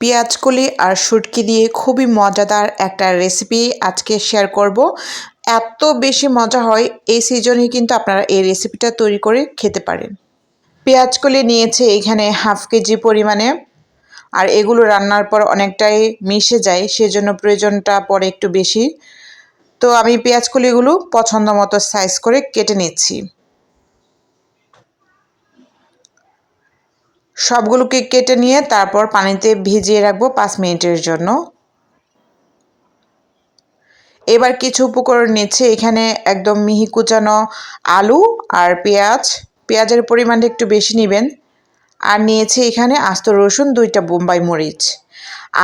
পেঁয়াজকলি আর শুটকি দিয়ে খুবই মজাদার একটা রেসিপি আজকে শেয়ার করব। এত বেশি মজা হয় এই সিজনে কিন্তু আপনারা এই রেসিপিটা তৈরি করে খেতে পারেন। পেঁয়াজকলি নিয়েছে এখানে হাফ কেজি পরিমাণে। আর এগুলো রান্নার পর অনেকটাই মিশে যায়, সেজন্য প্রয়োজনটা পরে একটু বেশি। তো আমি পেঁয়াজকলিগুলো পছন্দ মতো সাইজ করে কেটে নিচ্ছি। সবগুলোকে কেটে নিয়ে তারপর পানিতে ভিজিয়ে রাখব পাঁচ মিনিটের জন্য। এবার কিছু উপকরণ নিচ্ছে। এখানে একদম মিহি কুচানো আলু আর পেঁয়াজ। পেঁয়াজের পরিমাণটা একটু বেশি নেবেন। আর নিয়েছি এখানে আস্ত রসুন, দুইটা বোম্বাই মরিচ।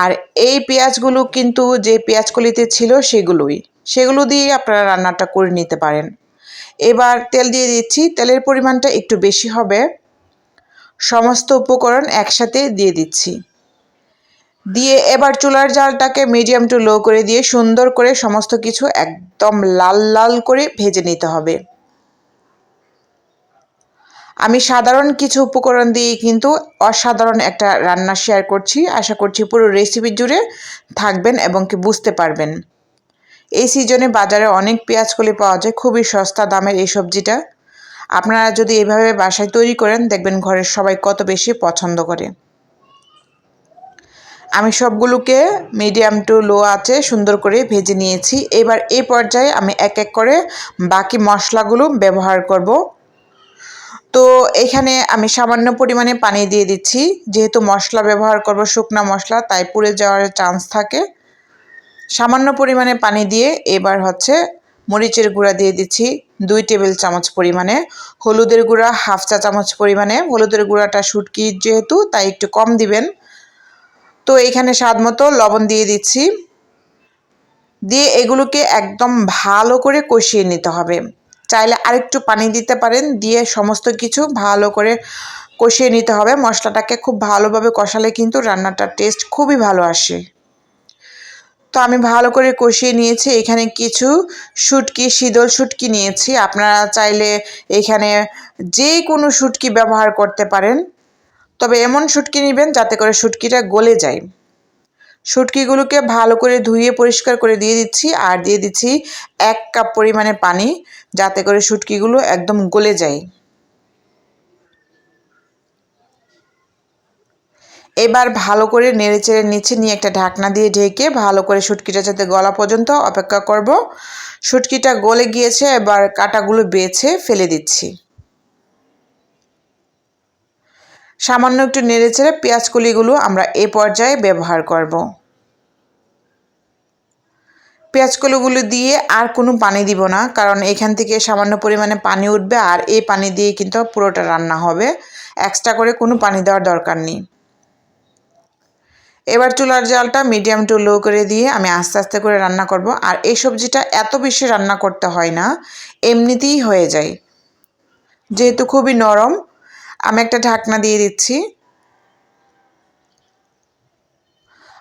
আর এই পেঁয়াজগুলো কিন্তু যে পেঁয়াজকলিতে ছিল সেগুলোই। সেগুলো দিয়ে আপনারা রান্নাটা করে নিতে পারেন। এবার তেল দিয়ে দিচ্ছি। তেলের পরিমাণটা একটু বেশি হবে। সমস্ত উপকরণ একসাথে দিয়ে দিচ্ছি। দিয়ে এবার চুলার জালটাকে মিডিয়াম টু লো করে দিয়ে সুন্দর করে সমস্ত কিছু একদম লাল লাল করে ভেজে নিতে হবে। আমি সাধারণ কিছু উপকরণ দিয়ে কিন্তু অসাধারণ একটা রান্না শেয়ার করছি। আশা করছি পুরো রেসিপি জুড়ে থাকবেন এবং কি বুঝতে পারবেন। এই সিজনে বাজারে অনেক পেঁয়াজকলি পাওয়া যায়, খুবই সস্তা দামের এই সবজিটা। আপনারা যদি এভাবে বাসায় তৈরি করেন, দেখবেন ঘরের সবাই কত বেশি পছন্দ করে। আমি সবগুলোকে মিডিয়াম টু লো আছে সুন্দর করে ভেজে নিয়েছি। এবার এই পর্যায়ে আমি এক এক করে বাকি মশলাগুলো ব্যবহার করব। তো এখানে আমি সামান্য পরিমাণে পানি দিয়ে দিচ্ছি। যেহেতু মশলা ব্যবহার করব, শুকনা মশলা, তাই পুড়ে যাওয়ার চান্স থাকে। সামান্য পরিমাণে পানি দিয়ে এবার হচ্ছে মরিচের গুঁড়া দিয়ে দিচ্ছি। দুই টেবিল চামচ পরিমাণে। হলুদের গুঁড়া হাফ চা চামচ পরিমাণে। হলুদের গুঁড়াটা শুটকি যেহেতু, তাই একটু কম দিবেন। তো এখানে স্বাদ মতো লবণ দিয়ে দিচ্ছি। দিয়ে এগুলোকে একদম ভালো করে কষিয়ে নিতে হবে। চাইলে আরেকটু পানি দিতে পারেন। দিয়ে সমস্ত কিছু ভালো করে কষিয়ে নিতে হবে। মশলাটাকে খুব ভালোভাবে কষালে কিন্তু রান্নাটার টেস্ট খুবই ভালো আসে। তো আমি ভালো করে কষিয়ে নিয়েছি। এখানে কিছু শুটকি, শীতল শুটকি নিয়েছি। আপনারা চাইলে এখানে যে কোনো শুটকি ব্যবহার করতে পারেন। তবে এমন শুটকি নেবেন যাতে করে শুটকিটা গলে যায়। শুটকিগুলোকে ভালো করে ধুয়ে পরিষ্কার করে দিয়ে দিচ্ছি আর দিয়ে দিচ্ছি এক কাপ পরিমাণে পানি যাতে করে শুটকিগুলো একদম গলে যায়। এবার ভালো করে নেড়ে চেড়ে নিচে নিয়ে একটা ঢাকনা দিয়ে ঢেকে ভালো করে শুটকিটা যাতে গলা পর্যন্ত অপেক্ষা করব। শুটকিটা গলে গিয়েছে, এবার কাটাগুলো বেছে ফেলে দিচ্ছি। সামান্য একটু নেড়ে চেড়ে পেঁয়াজকলিগুলো আমরা এ পর্যায়ে ব্যবহার করব। পেঁয়াজকলিগুলো দিয়ে আর কোনো পানি দিব না, কারণ এখান থেকে সামান্য পরিমাণে পানি উঠবে আর এই পানি দিয়ে কিন্তু পুরোটা রান্না হবে। এক্সট্রা করে কোনো পানি দেওয়ার দরকার নেই। এবার চুলার জালটা মিডিয়াম টু লো করে দিয়ে আমি আস্তে আস্তে করে রান্না করব। আর এই সবজিটা এত বেশি রান্না করতে হয় না, এমনিতেই হয়ে যায়। যেহেতু খুবই নরম, আমি একটা ঢাকনা দিয়ে দিচ্ছি।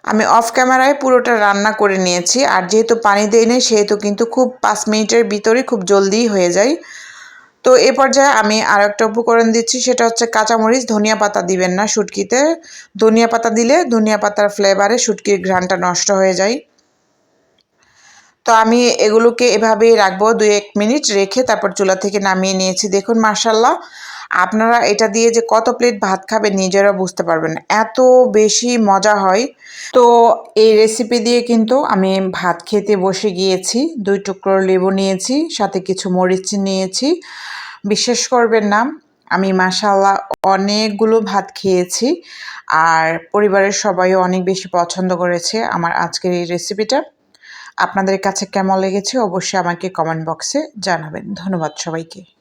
আমি অফ ক্যামেরায় পুরোটা রান্না করে নিয়েছি। আর যেহেতু পানি দেয় নেই, সেহেতু কিন্তু খুব পাঁচ মিনিটের ভিতরে খুব জলদিই হয়ে যায়। তো এ পর্যায়ে আমি আর একটা উপকরণ দিচ্ছি, সেটা হচ্ছে কাঁচামরিচ, ধনিয়া পাতা দিবেন না শুটকিতে। ধনিয়া পাতা দিলে ধনিয়া পাতার ফ্লেভারে শুটকির ঘ্রানটা নষ্ট হয়ে যায়। তো আমি এগুলোকে এভাবেই রাখব দু এক মিনিট রেখে তারপর চুলা থেকে নামিয়ে নিয়েছি। দেখুন মার্শাল্লাহ আপনারা এটা দিয়ে যে কত প্লেট ভাত খাবেন নিজেরা বুঝতে পারবেন এত বেশি মজা হয়। তো এই রেসিপি দিয়ে কিন্তু আমি ভাত খেতে বসে গিয়েছি, দুই টুকরো লেবু নিয়েছি, সাথে কিছু মরিচ নিয়েছি। বিশ্বাস করবেন না, আমি মাসাল্লাহ অনেকগুলো ভাত খেয়েছি আর পরিবারের সবাইও অনেক বেশি পছন্দ করেছে আমার আজকের এই রেসিপিটা আপনাদের কাছে কেমন লেগেছে অবশ্যই আমাকে কমেন্ট বক্সে জানাবেন। ধন্যবাদ সবাইকে।